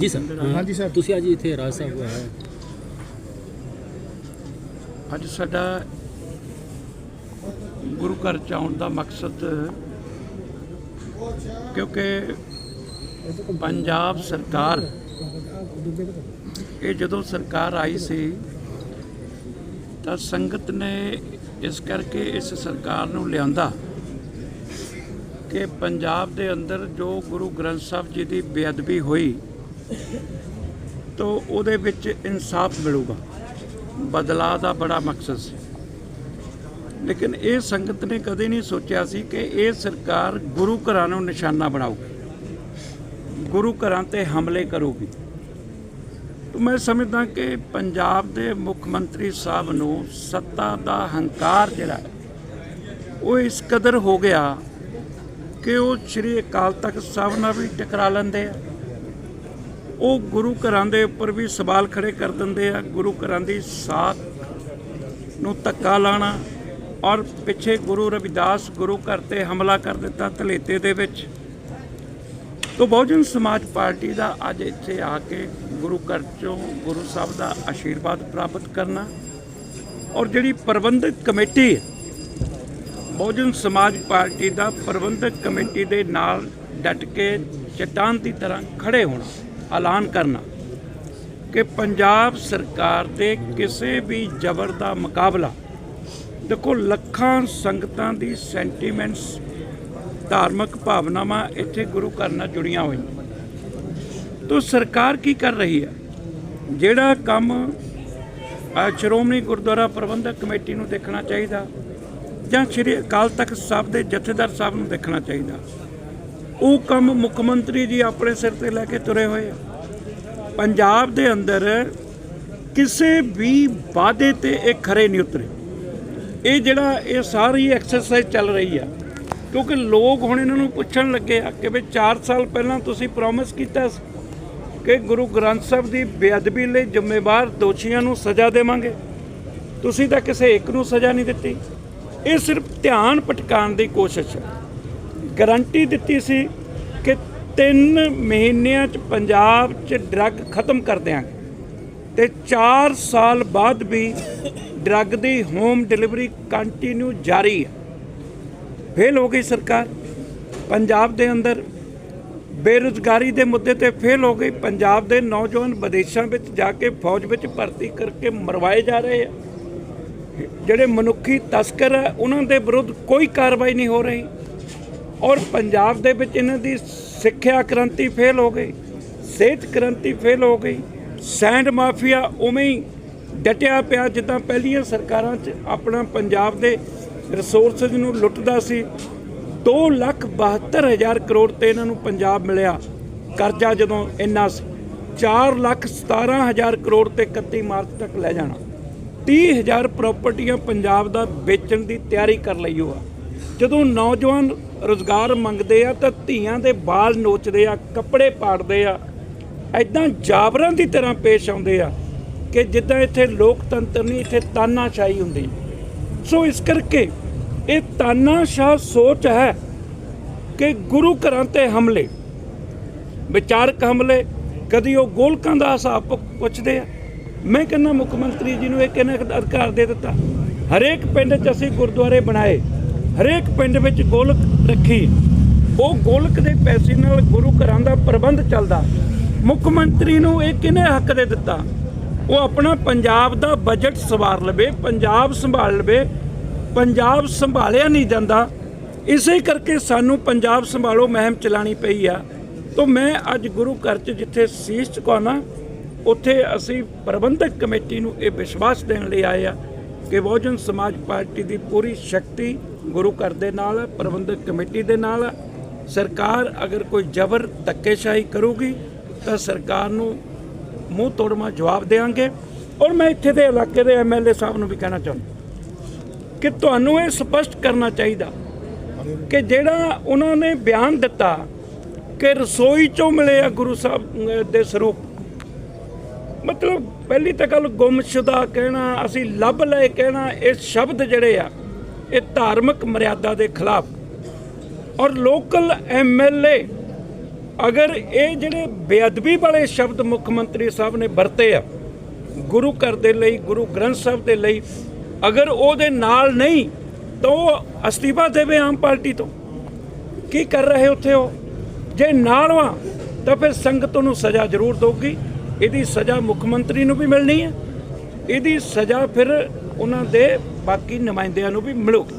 ਜੀ ਸਰ ਹਾਂਜੀ ਸਰ ਤੁਸੀਂ ਅੱਜ ਇੱਥੇ ਰਾਜ ਸਾਹਿਬ ਆਏ ਹੋ। ਅੱਜ ਸਾਡਾ ਗੁਰੂ ਘਰ ਚ ਆਉਣ ਦਾ ਮਕਸਦ ਕਿਉਂਕਿ ਪੰਜਾਬ ਸਰਕਾਰ ਇਹ ਜਦੋਂ ਸਰਕਾਰ ਆਈ ਸੀ ਤਾਂ ਸੰਗਤ ਨੇ ਇਸ ਕਰਕੇ ਇਸ ਸਰਕਾਰ ਨੂੰ ਲਿਆਂਦਾ ਕਿ ਪੰਜਾਬ ਦੇ ਅੰਦਰ ਜੋ ਗੁਰੂ ਗ੍ਰੰਥ ਸਾਹਿਬ ਜੀ ਦੀ ਬੇਅਦਬੀ ਹੋਈ, ਤੋਂ ਉਹਦੇ ਵਿੱਚ ਇਨਸਾਫ ਮਿਲੂਗਾ। ਬਦਲਾਅ ਦਾ ਬੜਾ ਮਕਸਦ ਸੀ। ਲੇਕਿਨ ਇਹ ਸੰਗਤ ਨੇ ਕਦੇ ਨਹੀਂ ਸੋਚਿਆ ਸੀ ਕਿ ਇਹ ਸਰਕਾਰ ਗੁਰੂ ਘਰਾਂ ਨੂੰ ਨਿਸ਼ਾਨਾ ਬਣਾਊਗੀ। ਗੁਰੂ ਘਰਾਂ ਤੇ ਹਮਲੇ ਕਰੂਗੀ। ਤਾਂ ਮੈਂ ਸਮਝਦਾ ਕਿ ਪੰਜਾਬ ਦੇ ਮੁੱਖ ਮੰਤਰੀ ਸਾਹਿਬ ਨੂੰ ਸੱਤਾ ਦਾ ਹੰਕਾਰ ਜਿਹੜਾ, ਉਹ ਇਸ ਕਦਰ ਹੋ ਗਿਆ ਕਿ ਉਹ ਸ੍ਰੀ ਅਕਾਲ ਤਖਤ ਸਾਹਿਬ ਨਾਲ ਵੀ ਟਕਰਾ ਲੈਂਦੇ ਆ। ਉਹ ਗੁਰੂ ਘਰਾਂ ਦੇ ਉੱਪਰ ਵੀ ਸਵਾਲ ਖੜੇ ਕਰ ਦਿੰਦੇ ਆ, ਗੁਰੂ ਘਰਾਂ ਦੀ ਸਾਖ ਨੂੰ ਧੱਕਾ ਲਾਣਾ ਔਰ ਪਿੱਛੇ ਗੁਰੂ ਰਵਿਦਾਸ ਗੁਰੂ ਘਰ ਤੇ ਹਮਲਾ ਕਰ ਦਿੱਤਾ ਧਲੇਤੇ ਦੇ ਵਿੱਚ। ਤੋਂ ਬਹੁਜਨ ਸਮਾਜ ਪਾਰਟੀ ਦਾ ਅੱਜ ਇੱਥੇ ਆ ਕੇ ਗੁਰੂ ਘਰ ਚੋਂ ਗੁਰੂ ਸਾਹਿਬ ਦਾ ਆਸ਼ੀਰਵਾਦ ਪ੍ਰਾਪਤ ਕਰਨਾ ਔਰ ਜਿਹੜੀ ਪ੍ਰਬੰਧਕ ਕਮੇਟੀ ਹੈ ਬਹੁਜਨ ਸਮਾਜ ਪਾਰਟੀ ਦਾ ਪ੍ਰਬੰਧਕ ਕਮੇਟੀ ਦੇ ਨਾਲ ਡਟ ਕੇ ਚਟਾਨ ਦੀ ਤਰ੍ਹਾਂ ਖੜੇ ਹੋਣਾ, ਐਲਾਨ ਕਰਨਾ, ਕਿ ਪੰਜਾਬ ਸਰਕਾਰ ਦੇ ਕਿਸੇ ਵੀ ਜ਼ਬਰ ਦਾ ਮੁਕਾਬਲਾ, ਦੇਖੋ ਲੱਖਾਂ ਸੰਗਤਾਂ ਦੀ ਸੈਂਟੀਮੈਂਟਸ ਧਾਰਮਿਕ ਭਾਵਨਾਵਾਂ ਇੱਥੇ ਗੁਰੂ ਘਰ ਨਾਲ ਜੁੜੀਆਂ ਹੋਈਆਂ। ਤੋਂ ਸਰਕਾਰ ਕੀ ਕਰ ਰਹੀ ਹੈ? ਜਿਹੜਾ ਕੰਮ ਸ਼੍ਰੋਮਣੀ ਗੁਰਦੁਆਰਾ ਪ੍ਰਬੰਧਕ ਕਮੇਟੀ ਨੂੰ ਦੇਖਣਾ ਚਾਹੀਦਾ ਜਾਂ ਸ਼੍ਰੀ ਅਕਾਲ ਤਖਤ ਸਾਹਿਬ ਦੇ ਜਥੇਦਾਰ ਸਾਹਿਬ ਨੂੰ ਦੇਖਣਾ ਚਾਹੀਦਾ। ਉਹ ਕੰਮ ਮੁੱਖ ਮੰਤਰੀ ਜੀ ਆਪਣੇ ਸਿਰ ਤੇ ਲੈ ਕੇ ਤੁਰੇ ਹੋਏ ਆ। ਪੰਜਾਬ ਦੇ ਅੰਦਰ ਕਿਸੇ ਵੀ ਵਾਅਦੇ ਤੇ ਇਹ ਖਰੇ ਨਹੀਂ ਉਤਰੇ। ਇਹ ਜਿਹੜਾ ਇਹ ਸਾਰੀ ਐਕਸਰਸਾਈਜ਼ ਚੱਲ ਰਹੀ ਆ, ਕਿਉਂਕਿ ਲੋਕ ਹੁਣ ਇਹਨਾਂ ਨੂੰ ਪੁੱਛਣ ਲੱਗੇ ਆ ਕਿ ਵੀ 4 ਸਾਲ ਪਹਿਲਾਂ ਤੁਸੀਂ ਪ੍ਰੋਮਿਸ ਕੀਤਾ ਸੀ ਕਿ ਗੁਰੂ ਗ੍ਰੰਥ ਸਾਹਿਬ ਦੀ ਬੇਅਦਬੀ ਲਈ ਜ਼ਿੰਮੇਵਾਰ ਦੋਸ਼ੀਆਂ ਨੂੰ ਸਜ਼ਾ ਦੇਵਾਂਗੇ। ਤੁਸੀਂ ਤਾਂ ਕਿਸੇ ਇੱਕ ਨੂੰ ਸਜ਼ਾ ਨਹੀਂ ਦਿੱਤੀ। ਇਹ ਸਿਰਫ ਧਿਆਨ ਭਟਕਾਉਣ ਦੀ ਕੋਸ਼ਿਸ਼ ਹੈ। ਗਾਰੰਟੀ ਦਿੱਤੀ ਸੀ ਕਿ 3 ਮਹੀਨਿਆਂ ਚ ਪੰਜਾਬ 'ਚ ਡਰੱਗ ਖਤਮ ਕਰ ਦਿਆਂਗੇ ਤੇ 4 ਸਾਲ ਬਾਅਦ ਵੀ ਡਰੱਗ ਦੀ ਹੋਮ ਡਿਲੀਵਰੀ ਕੰਟੀਨਿਊ ਜਾਰੀ ਹੈ। ਫੇਲ ਹੋ ਗਈ ਸਰਕਾਰ, ਪੰਜਾਬ ਦੇ ਅੰਦਰ ਬੇਰੁਜ਼ਗਾਰੀ ਦੇ ਮੁੱਦੇ ਤੇ ਫੇਲ ਹੋ ਗਈ, ਪੰਜਾਬ ਦੇ ਨੌਜਵਾਨ ਵਿਦੇਸ਼ਾਂ ਵਿੱਚ ਜਾ ਕੇ ਫੌਜ ਵਿੱਚ ਭਰਤੀ ਕਰਕੇ ਮਰਵਾਏ ਜਾ ਰਹੇ ਆ। ਜਿਹੜੇ ਮਨੁੱਖੀ ਤਸਕਰ ਹੈ ਉਹਨਾਂ ਦੇ ਵਿਰੁੱਧ ਕੋਈ ਕਾਰਵਾਈ ਨਹੀਂ ਹੋ ਰਹੀ। ਔਰ ਪੰਜਾਬ ਦੇ ਵਿੱਚ ਇਹਨਾਂ ਦੀ ਸਿੱਖਿਆ ਕ੍ਰਾਂਤੀ ਫੇਲ ਹੋ ਗਈ, ਸਿਹਤ ਕ੍ਰਾਂਤੀ ਫੇਲ ਹੋ ਗਈ, ਸੈਂਡ ਮਾਫੀਆ ਉਵੇਂ ਹੀ ਡਟਿਆ ਪਿਆ ਜਿੱਦਾਂ ਪਹਿਲੀਆਂ ਸਰਕਾਰਾਂ 'ਚ ਆਪਣਾ ਪੰਜਾਬ ਦੇ ਰਿਸੋਰਸਸ ਨੂੰ ਲੁੱਟਦਾ ਸੀ। 2 ਲੱਖ 72 ਹਜ਼ਾਰ ਕਰੋੜ ਤੇ ਇਹਨਾਂ ਨੂੰ ਪੰਜਾਬ ਮਿਲਿਆ। ਕਰਜ਼ਾ ਜਦੋਂ ਇੰਨਾ ਸੀ 4 ਲੱਖ 17 ਹਜ਼ਾਰ ਕਰੋੜ ਤੇ 31 ਮਾਰਚ ਤੱਕ ਲੈ ਜਾਣਾ। 30 ਹਜ਼ਾਰ ਪ੍ਰਾਪਰਟੀਆਂ ਪੰਜਾਬ ਦਾ ਵੇਚਣ ਦੀ ਤਿਆਰੀ ਕਰ ਲਈ ਉਹ ਆ। ਜਦੋਂ ਨੌਜਵਾਨ ਰੋਜ਼ਗਾਰ ਮੰਗਦੇ ਆ ਤਾਂ ਧੀਆਂ ਦੇ ਬਾਲ ਨੋਚਦੇ ਆ, ਕੱਪੜੇ ਪਾੜਦੇ ਆ। ਐਦਾਂ ਜਾਬਰਾਂ ਦੀ ਤਰ੍ਹਾਂ ਪੇਸ਼ ਆਉਂਦੇ ਆ ਕਿ ਜਿੱਦਾਂ ਇੱਥੇ ਲੋਕਤੰਤਰ ਨਹੀਂ, ਇੱਥੇ ਤਾਨਾਸ਼ਾਹੀ ਹੁੰਦੀ। ਸੋ ਇਸ ਕਰਕੇ ਇਹ ਤਾਨਾਸ਼ਾਹ ਸੋਚ ਹੈ ਕਿ ਗੁਰੂ ਘਰਾਂ ਤੇ ਹਮਲੇ, ਵਿਚਾਰਕ ਹਮਲੇ, ਕਦੀ ਉਹ ਗੋਲਕਾਂ ਦਾ ਹਿਸਾਬ ਪੁੱਛਦੇ ਆ ਮੈਂ ਕਹਿੰਦਾ ਮੁੱਖ ਮੰਤਰੀ ਜੀ ਨੂੰ ਇਹ ਕਿਹਨੇ ਅਧਿਕਾਰ ਦੇ ਦਿੱਤਾ? ਹਰੇਕ ਪਿੰਡ 'ਚ ਅਸੀਂ ਗੁਰਦੁਆਰੇ ਬਣਾਏ, ਹਰੇਕ ਪਿੰਡ ਵਿੱਚ ਗੋਲਕ ਰੱਖੀ। ਉਹ ਗੋਲਕ ਦੇ ਪੈਸੇ ਨਾਲ ਗੁਰੂ ਘਰਾਂ ਦਾ ਪ੍ਰਬੰਧ ਚੱਲਦਾ। ਮੁੱਖ ਮੰਤਰੀ ਨੂੰ ਇਹ ਕਿਹਨੇ ਹੱਕ ਦੇ ਦਿੱਤਾ? ਉਹ ਆਪਣਾ ਪੰਜਾਬ ਦਾ ਬਜਟ ਸਵਾਰ ਲਵੇ, ਪੰਜਾਬ ਸੰਭਾਲ ਲਵੇ, ਪੰਜਾਬ ਸੰਭਾਲਿਆ ਨਹੀਂ ਜਾਂਦਾ। ਇਸੇ ਕਰਕੇ ਸਾਨੂੰ ਪੰਜਾਬ ਸੰਭਾਲੋ ਮੁਹਿੰਮ ਚਲਾਣੀ ਪਈ ਆ। ਤੋਂ ਮੈਂ ਅੱਜ ਗੁਰੂ ਘਰ 'ਚ ਜਿੱਥੇ ਸੀਸ ਝੁਕਾਉਣਾ ਉੱਥੇ ਅਸੀਂ ਪ੍ਰਬੰਧਕ ਕਮੇਟੀ ਨੂੰ ਇਹ ਵਿਸ਼ਵਾਸ ਦੇਣ ਲਈ ਆਏ ਆ ਕਿ ਬਹੁਜਨ ਸਮਾਜ ਪਾਰਟੀ ਦੀ ਪੂਰੀ ਸ਼ਕਤੀ ਗੁਰੂ ਘਰ ਦੇ ਨਾਲ, ਪ੍ਰਬੰਧਕ ਕਮੇਟੀ ਦੇ ਨਾਲ। ਹੈ ਸਰਕਾਰ ਅਗਰ ਕੋਈ ਜ਼ਬਰ ਧੱਕੇਸ਼ਾਹੀ ਕਰੂਗੀ, ਤਾਂ ਸਰਕਾਰ ਨੂੰ ਮੂੰਹ ਤੋੜਮਾ ਜਵਾਬ ਦੇਵਾਂਗੇ। ਔਰ ਮੈਂ ਇੱਥੇ ਦੇ ਇਲਾਕੇ ਦੇ ਐਮਐਲਏ ਸਾਹਿਬ ਨੂੰ ਵੀ ਕਹਿਣਾ ਚਾਹੁੰਦਾ ਕਿ ਤੁਹਾਨੂੰ ਇਹ ਸਪਸ਼ਟ ਕਰਨਾ ਚਾਹੀਦਾ ਕਿ ਜਿਹੜਾ ਉਹਨਾਂ ਨੇ ਬਿਆਨ ਦਿੱਤਾ ਕਿ ਰਸੋਈ ਚੋਂ ਮਿਲੇ ਆ ਗੁਰੂ ਸਾਹਿਬ ਦੇ ਸਰੂਪ ਮਤਲਬ ਪਹਿਲੀ ਤਾਂ ਗੱਲ ਗੁੰਮਸ਼ੁਦਾ ਕਹਿਣਾ, ਅਸੀਂ ਲੱਭ ਲਏ ਕਹਿਣਾ, ਇਹ ਸ਼ਬਦ ਜਿਹੜੇ ਆ, ਇਹ ਧਾਰਮਿਕ ਮਰਿਆਦਾ ਦੇ ਖਿਲਾਫ। ਔਰ ਲੋਕਲ ਐਮਐਲਏ ਅਗਰ ਇਹ ਜਿਹੜੇ ਬੇਅਦਬੀ ਵਾਲੇ ਸ਼ਬਦ ਮੁੱਖ ਮੰਤਰੀ ਸਾਹਿਬ ਨੇ ਵਰਤੇ ਆ, ਗੁਰੂ ਘਰ ਦੇ ਲਈ, ਗੁਰੂ ਗ੍ਰੰਥ ਸਾਹਿਬ ਦੇ ਲਈ, ਅਗਰ ਉਹਦੇ ਨਾਲ ਨਹੀਂ, ਤਾਂ ਉਹ ਅਸਤੀਫਾ ਦੇਵੇ ਆਮ ਪਾਰਟੀ ਤੋਂ। ਕੀ ਕਰ ਰਹੇ ਉੱਥੇ ਉਹ? ਜੇ ਨਾਲ ਵਾ, ਤਾਂ ਫਿਰ ਸੰਗਤ ਨੂੰ ਸਜ਼ਾ ਜ਼ਰੂਰ ਦੇਊਗੀ। ਇਹਦੀ ਸਜ਼ਾ ਮੁੱਖ ਮੰਤਰੀ ਨੂੰ ਵੀ ਮਿਲਣੀ ਹੈ। ਇਹਦੀ ਸਜ਼ਾ ਫਿਰ ਉਹਨਾਂ ਦੇ ਬਾਕੀ ਨੁਮਾਇੰਦਿਆਂ ਨੂੰ ਵੀ ਮਿਲੂਗੀ।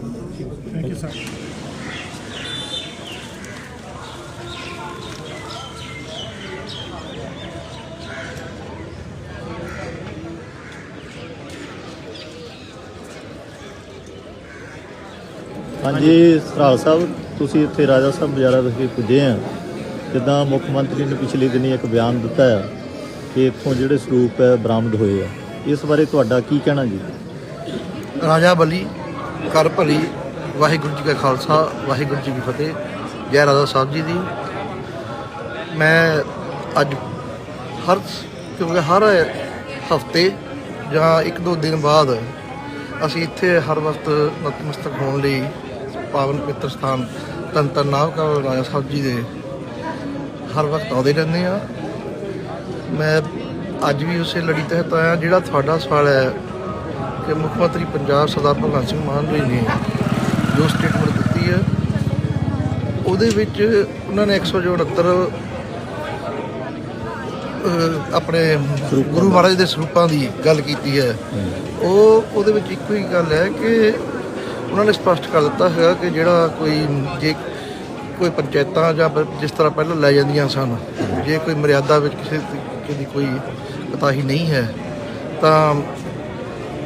ਹਾਂਜੀ ਸਰਾਲ ਸਾਹਿਬ ਤੁਸੀਂ ਇੱਥੇ ਰਾਜਾ ਸਾਹਿਬ ਬਾਜ਼ਾਰਾਂ ਵਿਖੇ ਪੁੱਜੇ ਆ। ਜਿੱਦਾਂ ਮੁੱਖ ਮੰਤਰੀ ਨੇ ਪਿਛਲੇ ਦਿਨੀ ਇੱਕ ਬਿਆਨ ਦਿੱਤਾ ਹੈ ਕਿ ਇੱਥੋਂ ਜਿਹੜੇ ਸਰੂਪ ਹੈ ਬਰਾਮਦ ਹੋਏ ਆ। ਇਸ ਬਾਰੇ ਤੁਹਾਡਾ ਕੀ ਕਹਿਣਾ ਜੀ? ਰਾਜਾ ਬਲੀ ਕਰ ਭਲੀ, ਵਾਹਿਗੁਰੂ ਜੀ ਕਾ ਖਾਲਸਾ, ਵਾਹਿਗੁਰੂ ਜੀ ਕੀ ਫਤਿਹ। ਜੈ ਰਾਜਾ ਸਾਹਿਬ ਜੀ ਦੀ। ਮੈਂ ਅੱਜ ਹਰ ਕਿਉਂਕਿ ਹਰ ਹਫ਼ਤੇ ਜਾਂ ਇੱਕ ਦੋ ਦਿਨ ਬਾਅਦ ਅਸੀਂ ਇੱਥੇ ਹਰ ਵਕਤ ਨਤਮਸਤਕ ਹੋਣ ਲਈ ਪਾਵਨ ਪਵਿੱਤਰ ਸਥਾਨ ਧੰਨ ਧੰਨ ਨਾਵਕਾ ਰਾਜਾ ਸਾਹਿਬ ਜੀ ਦੇ ਹਰ ਵਕਤ ਆਉਂਦੇ ਰਹਿੰਦੇ ਆ ਮੈਂ ਅੱਜ ਵੀ ਉਸੇ ਲੜੀ ਤਹਿਤ ਆਇਆ ਜਿਹੜਾ ਤੁਹਾਡਾ ਸਵਾਲ ਹੈ ਕਿ ਮੁੱਖ ਮੰਤਰੀ ਪੰਜਾਬ ਸਰਦਾਰ ਭਗਵੰਤ ਸਿੰਘ ਮਾਨ ਜੀ ਨੇ ਜੋ ਸਟੇਟਮੈਂਟ ਦਿੱਤੀ ਹੈ ਉਹਦੇ ਵਿੱਚ ਉਹਨਾਂ ਨੇ 169 ਅਹ, ਆਪਣੇ ਗੁਰੂ ਮਹਾਰਾਜ ਦੇ ਸਰੂਪਾਂ ਦੀ ਗੱਲ ਕੀਤੀ ਹੈ। ਉਹ ਉਹਦੇ ਵਿੱਚ ਇੱਕੋ ਹੀ ਗੱਲ ਹੈ ਕਿ ਉਹਨਾਂ ਨੇ ਸਪਸ਼ਟ ਕਰ ਦਿੱਤਾ ਹੈਗਾ ਕਿ ਜਿਹੜਾ ਕੋਈ ਜੇ ਕੋਈ ਪੰਚਾਇਤਾਂ ਜਾਂ ਜਿਸ ਤਰ੍ਹਾਂ ਪਹਿਲਾਂ ਲੈ ਜਾਂਦੀਆਂ ਸਨ ਜੇ ਕੋਈ ਮਰਿਆਦਾ ਵਿੱਚ ਕਿਸੇ ਤਰੀਕੇ ਦੀ ਕੋਈ ਪਤਾਹੀ ਨਹੀਂ ਹੈ, ਤਾਂ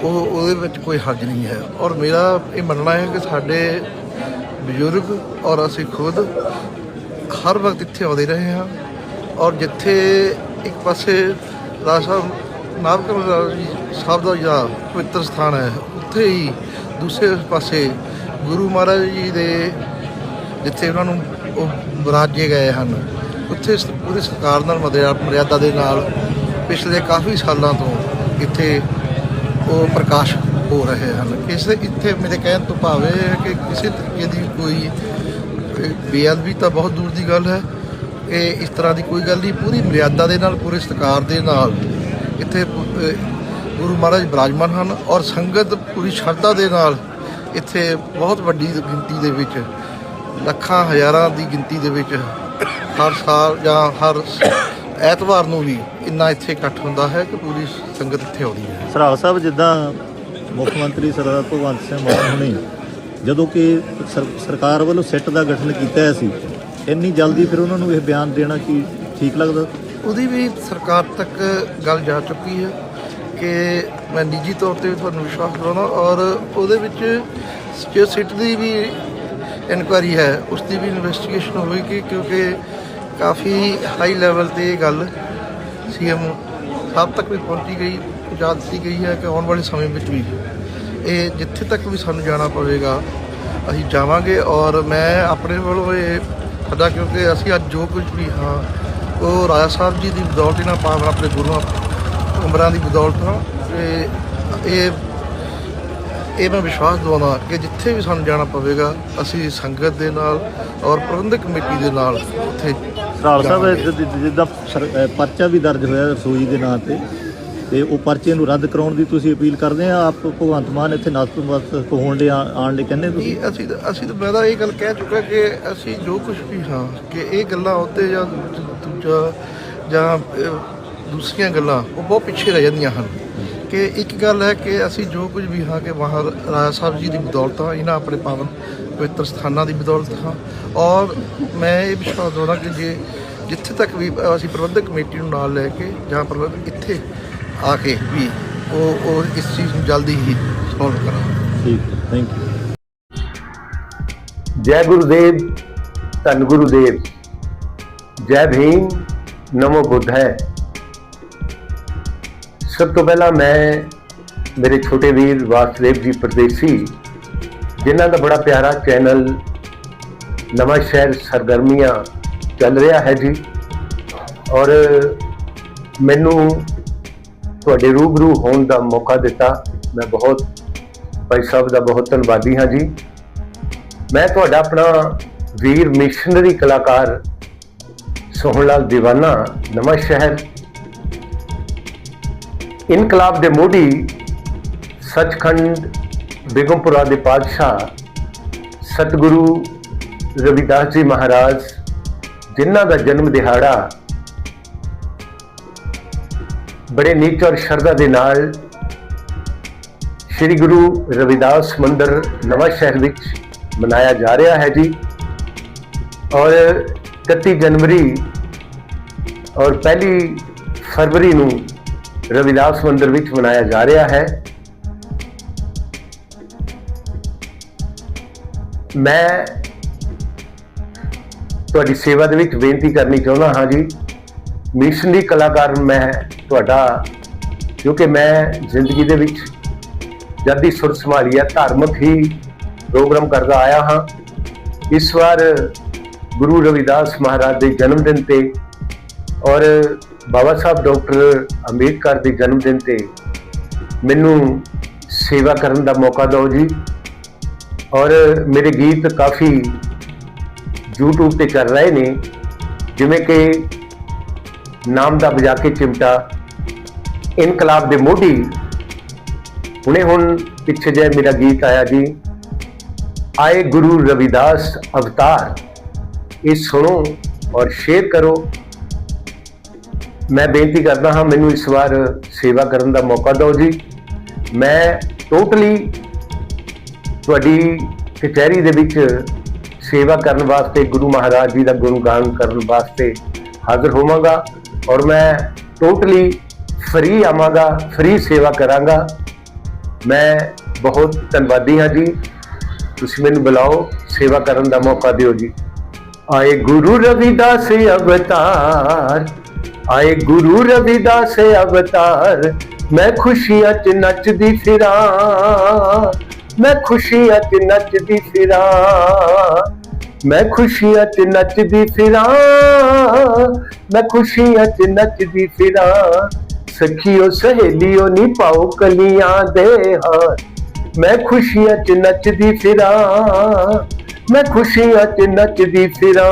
ਉਹ ਉਹਦੇ ਵਿੱਚ ਕੋਈ ਹਰਜ ਨਹੀਂ ਹੈ। ਔਰ ਮੇਰਾ ਇਹ ਮੰਨਣਾ ਹੈ ਕਿ ਸਾਡੇ ਬਜ਼ੁਰਗ ਔਰ ਅਸੀਂ ਖੁਦ ਹਰ ਵਕਤ ਇੱਥੇ ਆਉਂਦੇ ਰਹੇ ਹਾਂ ਔਰ ਜਿੱਥੇ ਇੱਕ ਪਾਸੇ ਰਾਜ ਸਾਹਿਬ ਨਾਭਕਮ ਸਾਹਿਬ ਦਾ ਜਿਹੜਾ ਪਵਿੱਤਰ ਸਥਾਨ ਹੈ, ਉੱਥੇ ਹੀ ਦੂਸਰੇ ਪਾਸੇ ਗੁਰੂ ਮਹਾਰਾਜ ਜੀ ਦੇ ਜਿੱਥੇ ਉਹਨਾਂ ਨੂੰ ਉਹ ਬਰਾਜੇ ਗਏ ਹਨ। ਇੱਥੇ ਸ- ਪੂਰੀ ਸਰਕਾਰ ਨਾਲ ਮਰਿਆ- ਮਰਿਆਦਾ ਦੇ ਨਾਲ ਪਿਛਲੇ ਕਾਫੀ ਸਾਲਾਂ ਤੋਂ ਇੱਥੇ ਉਹ ਪ੍ਰਕਾਸ਼ ਹੋ ਰਹੇ ਹਨ। ਇਸ ਇੱਥੇ ਮੇਰੇ ਕਹਿਣ ਤੋਂ ਭਾਵ ਇਹ ਹੈ ਕਿ ਕਿਸੇ ਤਰੀਕੇ ਦੀ ਕੋਈ ਬੇਅਦਬੀ ਤਾਂ ਬਹੁਤ ਦੂਰ ਦੀ ਗੱਲ ਹੈ। ਇਹ ਇਸ ਤਰ੍ਹਾਂ ਦੀ ਕੋਈ ਗੱਲ ਨਹੀਂ, ਪੂਰੀ ਮਰਿਆਦਾ ਦੇ ਨਾਲ, ਪੂਰੇ ਸਤਿਕਾਰ ਦੇ ਨਾਲ ਇੱਥੇ ਗੁਰੂ ਮਹਾਰਾਜ ਬਿਰਾਜਮਾਨ ਹਨ ਔਰ ਸੰਗਤ ਪੂਰੀ ਸ਼ਰਧਾ ਦੇ ਨਾਲ ਇੱਥੇ ਬਹੁਤ ਵੱਡੀ ਗਿਣਤੀ ਦੇ ਵਿੱਚ, ਲੱਖਾਂ ਹਜ਼ਾਰਾਂ ਦੀ ਗਿਣਤੀ ਦੇ ਵਿੱਚ ਹਰ ਸਾਲ ਜਾਂ ਹਰ ਐਤਵਾਰ ਨੂੰ ਵੀ ਇੰਨਾ ਇੱਥੇ ਇਕੱਠ ਹੁੰਦਾ ਹੈ ਕਿ ਪੂਰੀ ਸੰਗਤ ਇੱਥੇ ਆਉਂਦੀ ਹੈ। ਸਰਾਲ ਸਾਹਿਬ ਜਿੱਦਾਂ ਮੁੱਖ ਮੰਤਰੀ ਸਰਦਾਰ ਭਗਵੰਤ ਸਿੰਘ ਮਾਨ ਹੁਣੇ ਜਦੋਂ ਕਿ ਸਰ- ਸਰਕਾਰ ਵੱਲੋਂ ਸਿੱਟ ਦਾ ਗਠਨ ਕੀਤਾ ਸੀ ਇੰਨੀ ਜਲਦੀ ਫਿਰ ਉਹਨਾਂ ਨੂੰ ਇਹ ਬਿਆਨ ਦੇਣਾ ਕੀ ਠੀਕ ਲੱਗਦਾ? ਉਹਦੀ ਵੀ ਸਰਕਾਰ ਤੱਕ ਗੱਲ ਜਾ ਚੁੱਕੀ ਹੈ ਕਿ ਮੈਂ ਨਿੱਜੀ ਤੌਰ ਤੇ ਵੀ ਤੁਹਾਨੂੰ ਵਿਸ਼ਵਾਸ ਦਿਵਾਉਣਾ ਔਰ ਉਹਦੇ ਵਿੱਚ ਜੋ ਸਿੱਟ ਦੀ ਵੀ ਇਨਕੁਆਰੀ ਹੈ ਉਸ ਦੀ ਵੀ ਇਨਵੈਸਟੀਗੇਸ਼ਨ ਹੋਵੇਗੀ ਕਿਉਂਕਿ ਕਾਫੀ ਹਾਈ ਲੈਵਲ ਤੇ ਇਹ ਗੱਲ ਸੀਐਮ ਸਾਹਿਬ ਤੱਕ ਵੀ ਪਹੁੰਚੀ ਗਈ, ਪਹੁੰਚਾ ਦਿੱਤੀ ਗਈ ਹੈ ਕਿ ਆਉਣ ਵਾਲੇ ਸਮੇਂ ਵਿੱਚ ਵੀ ਇਹ ਜਿੱਥੇ ਤੱਕ ਵੀ ਸਾਨੂੰ ਜਾਣਾ ਪਵੇਗਾ, ਅਸੀਂ ਜਾਵਾਂਗੇ ਔਰ ਮੈਂ ਆਪਣੇ ਵੱਲੋਂ ਇਹ ਪਤਾ ਕਿਉਂਕਿ ਅਸੀਂ ਅੱਜ ਜੋ ਕੁਝ ਵੀ ਹਾਂ, ਉਹ ਰਾਜਾ ਸਾਹਿਬ ਜੀ ਦੀ ਬਦੌਲਤ ਇਹਨਾਂ ਪਾਵਨ ਆਪਣੇ ਗੁਰੂਆਂ, ਉਮਰਾਂ ਦੀ ਬਦੌਲਤ ਹਾਂ, ਤੇ ਇਹ ਇਹ ਮੈਂ ਵਿਸ਼ਵਾਸ ਦਵਾਉਣਾ ਕਿ ਜਿੱਥੇ ਵੀ ਸਾਨੂੰ ਜਾਣਾ ਪਵੇਗਾ ਅਸੀਂ ਸੰਗਤ ਦੇ ਨਾਲ ਔਰ ਪ੍ਰਬੰਧਕ ਕਮੇਟੀ ਦੇ ਨਾਲ ਉੱਥੇ ਸਰਾਲ ਸਾਹਿਬ ਜਿੱਦਾਂ ਪਰਚਾ ਵੀ ਦਰਜ ਹੋਇਆ ਰਸੋਈ ਦੇ ਨਾਂ ਤੇ ਤੇ ਉਹ ਪਰਚੇ ਨੂੰ ਰੱਦ ਕਰਾਉਣ ਦੀ ਤੁਸੀਂ ਅਪੀਲ ਕਰਦੇ ਆ? ਆਪ ਭਗਵੰਤ ਮਾਨ ਇੱਥੇ ਨਤਮਸਤਕ ਹੋਣ ਲਈ ਆ- ਆਉਣ ਲਈ ਕਹਿੰਦੇ ਤੁਸੀਂ? ਅਸੀਂ ਅਸੀਂ ਤਾਂ ਮੈਂ ਤਾਂ ਇਹ ਗੱਲ ਕਹਿ ਚੁੱਕਾ ਕਿ ਅਸੀਂ ਜੋ ਕੁਝ ਵੀ ਹਾਂ ਕਿ ਇਹ ਗੱਲਾਂ ਉੱਤੇ ਜਾਂ ਦੂ- ਦੂਜਾ ਜਾਂ ਦੂਸਰੀਆਂ ਗੱਲਾਂ ਉਹ ਬਹੁਤ ਪਿੱਛੇ ਰਹਿ ਜਾਂਦੀਆਂ ਹਨ। ਕਿ ਇੱਕ ਗੱਲ ਹੈ ਕਿ ਅਸੀਂ ਜੋ ਕੁਝ ਵੀ ਹਾਂ ਕਿ ਮਹਾਂ ਰਾਜਾ ਸਾਹਿਬ ਜੀ ਦੀ ਬਦੌਲਤ ਹਾਂ ਇਹਨਾਂ ਆਪਣੇ ਪਾਵਨ ਪਵਿੱਤਰ ਸਥਾਨਾਂ ਦੀ ਬਦੌਲਤ ਹਾਂ। ਔਰ ਮੈਂ ਇਹ ਵਿਸ਼ਵਾਸ ਦਵਾਉਣਾ ਕਿ ਜੇ ਜਿੱਥੇ ਤੱਕ ਵੀ ਅਸੀਂ ਪ੍ਰਬੰਧਕ ਕਮੇਟੀ ਨੂੰ ਨਾਲ ਲੈ ਕੇ ਜਾਂ ਪ੍ਰਬੰਧਕ ਇੱਥੇ ਆ ਕੇ ਵੀ ਉਹ ਉਹ ਇਸ ਚੀਜ਼ ਨੂੰ ਜਲਦੀ ਹੀ ਸੋਲਵ ਕਰਾਂਗੇ। ਠੀਕ ਥੈਂਕ ਯੂ ਜੈ ਗੁਰੂਦੇਵ ਧੰਨ ਗੁਰੂਦੇਵ। ਜੈ ਭੀਮ ਨਮੋ ਬੁੱਧ ਹੈ। ਸਭ ਤੋਂ ਪਹਿਲਾਂ ਮੈਂ ਮੇਰੇ ਛੋਟੇ ਵੀਰ ਵਾਸਦੇਵ ਜੀ ਪਰਦੇਸੀ, ਜਿਨ੍ਹਾਂ ਦਾ ਬੜਾ ਪਿਆਰਾ ਚੈਨਲ ਨਵਾਂ ਸ਼ਹਿਰ ਸਰਗਰਮੀਆਂ ਚੱਲ ਰਿਹਾ ਹੈ ਜੀ। ਔਰ ਮੈਨੂੰ ਤੁਹਾਡੇ ਰੂਬਰੂ ਹੋਣ ਦਾ ਮੌਕਾ ਦਿੱਤਾ। ਮੈਂ ਬਹੁਤ, ਭਾਈ ਸਾਹਿਬ ਦਾ ਬਹੁਤ ਧੰਨਵਾਦੀ ਹਾਂ ਜੀ। ਮੈਂ ਤੁਹਾਡਾ ਆਪਣਾ ਵੀਰ ਮਿਸ਼ਨਰੀ ਕਲਾਕਾਰ ਸੋਹਣ ਲਾਲ ਦੀਵਾਨਾ, ਨਵਾਂ ਸ਼ਹਿਰ ਇਨਕਲਾਬ ਦੇ ਮੋਢੀ ਸੱਚਖੰਡ ਬੇਗਮਪੁਰਾ ਦੇ ਪਾਤਸ਼ਾਹ ਸਤਿਗੁਰੂ ਰਵਿਦਾਸ ਜੀ ਮਹਾਰਾਜ, ਜਿਨ੍ਹਾਂ ਦਾ ਜਨਮ ਦਿਹਾੜਾ ਬੜੇ ਨੀਚ ਔਰ ਸ਼ਰਧਾ ਦੇ ਨਾਲ ਸ੍ਰੀ ਗੁਰੂ ਰਵਿਦਾਸ ਮੰਦਿਰ ਨਵਾਂ ਸ਼ਹਿਰ ਵਿੱਚ ਮਨਾਇਆ ਜਾ ਰਿਹਾ ਹੈ ਜੀ। ਔਰ 31 ਜਨਵਰੀ ਔਰ ਪਹਿਲੀ ਫਰਵਰੀ ਨੂੰ ਰਵਿਦਾਸ ਮੰਦਿਰ ਵਿੱਚ ਮਨਾਇਆ ਜਾ ਰਿਹਾ ਹੈ ਮੈਂ ਤੁਹਾਡੀ ਸੇਵਾ ਦੇ ਵਿੱਚ ਬੇਨਤੀ ਕਰਨੀ ਚਾਹੁੰਦਾ ਹਾਂ ਜੀ ਮਿਸ਼ਨ ਦੀ ਕਲਾਕਾਰ ਮੈਂ ਤੁਹਾਡਾ ਕਿਉਂਕਿ ਮੈਂ ਜ਼ਿੰਦਗੀ ਦੇ ਵਿੱਚ ਜਦ ਦੀ ਸੁਰ ਸੰਭਾਲੀ ਹੈ ਧਾਰਮਿਕ ਹੀ ਪ੍ਰੋਗਰਾਮ ਕਰਦਾ ਆਇਆ ਹਾਂ ਇਸ ਵਾਰ ਗੁਰੂ ਰਵਿਦਾਸ ਮਹਾਰਾਜ ਦੇ ਜਨਮ ਦਿਨ ਤੇ ਔਰ ਬਾਬਾ ਸਾਹਿਬ ਡਾਕਟਰ ਅੰਬੇਡਕਰ ਦੇ ਜਨਮ ਦਿਨ ਤੇ ਮੈਨੂੰ ਸੇਵਾ ਕਰਨ ਦਾ ਮੌਕਾ ਦਿਓ ਜੀ। ਔਰ ਮੇਰੇ ਗੀਤ ਕਾਫੀ YouTube ਤੇ ਚੱਲ ਰਹੇ ਨੇ, ਜਿਵੇਂ ਕਿ ਨਾਮ ਦਾ ਬਜਾ ਕੇ ਚਿਮਟਾ, ਇਨਕਲਾਬ ਦੇ ਮੋਢੀ। ਹੁਣੇ ਹੁਣ ਪਿੱਛੇ ਜੇ ਮੇਰਾ ਗੀਤ ਆਇਆ ਜੀ, ਆਏ ਗੁਰੂ ਰਵਿਦਾਸ ਅਵਤਾਰ, ਇਹ ਸੁਣੋ ਔਰ ਸ਼ੇਅਰ ਕਰੋ। ਮੈਂ ਬੇਨਤੀ ਕਰਦਾ ਹਾਂ, ਮੈਨੂੰ ਇਸ ਵਾਰ ਸੇਵਾ ਕਰਨ ਦਾ ਮੌਕਾ ਦਿਓ ਜੀ। ਮੈਂ ਟੋਟਲੀ ਤੁਹਾਡੀ ਕਚਹਿਰੀ ਦੇ ਵਿੱਚ ਸੇਵਾ ਕਰਨ ਵਾਸਤੇ, ਗੁਰੂ ਮਹਾਰਾਜ ਜੀ ਦਾ ਗੁਣਗਾਨ ਕਰਨ ਵਾਸਤੇ ਹਾਜ਼ਰ ਹੋਵਾਂਗਾ ਔਰ ਮੈਂ ਟੋਟਲੀ ਫ੍ਰੀ ਆਵਾਂਗਾ, ਫ੍ਰੀ ਸੇਵਾ ਕਰਾਂਗਾ। ਮੈਂ ਬਹੁਤ ਧੰਨਵਾਦੀ ਹਾਂ ਜੀ। ਤੁਸੀਂ ਮੈਨੂੰ ਬੁਲਾਓ, ਸੇਵਾ ਕਰਨ ਦਾ ਮੌਕਾ ਦਿਓ ਜੀ। ਆਏ ਗੁਰੂ ਰਵਿਦਾਸ ਅਵਤਾਰ ਆਏ ਗੁਰੂ ਰਵਿਦਾਸ ਅਵਤਾਰ ਮੈਂ ਖੁਸ਼ੀਆਂ ਚ ਨੱਚਦੀ ਫਿਰਾਂ ਮੈਂ ਖੁਸ਼ੀਆਂ ਚ ਨੱਚਦੀ ਫਿਰਾਂ ਮੈਂ ਖੁਸ਼ੀਆਂ ਚ ਨੱਚਦੀ ਫਿਰਾਂ ਮੈਂ ਖੁਸ਼ੀਆਂ ਚ ਨੱਚਦੀ ਫਿਰਾਂ ਸਖੀਓ ਸਹੇਲੀਓ ਨੀ ਪਾਓ ਕਲੀਆਂ ਦੇ ਹਾਰ ਮੈਂ ਖੁਸ਼ੀਆਂ ਚ ਨੱਚਦੀ ਫਿਰਾਂ ਮੈਂ ਖੁਸ਼ੀਆਂ ਚ ਨੱਚਦੀ ਫਿਰਾਂ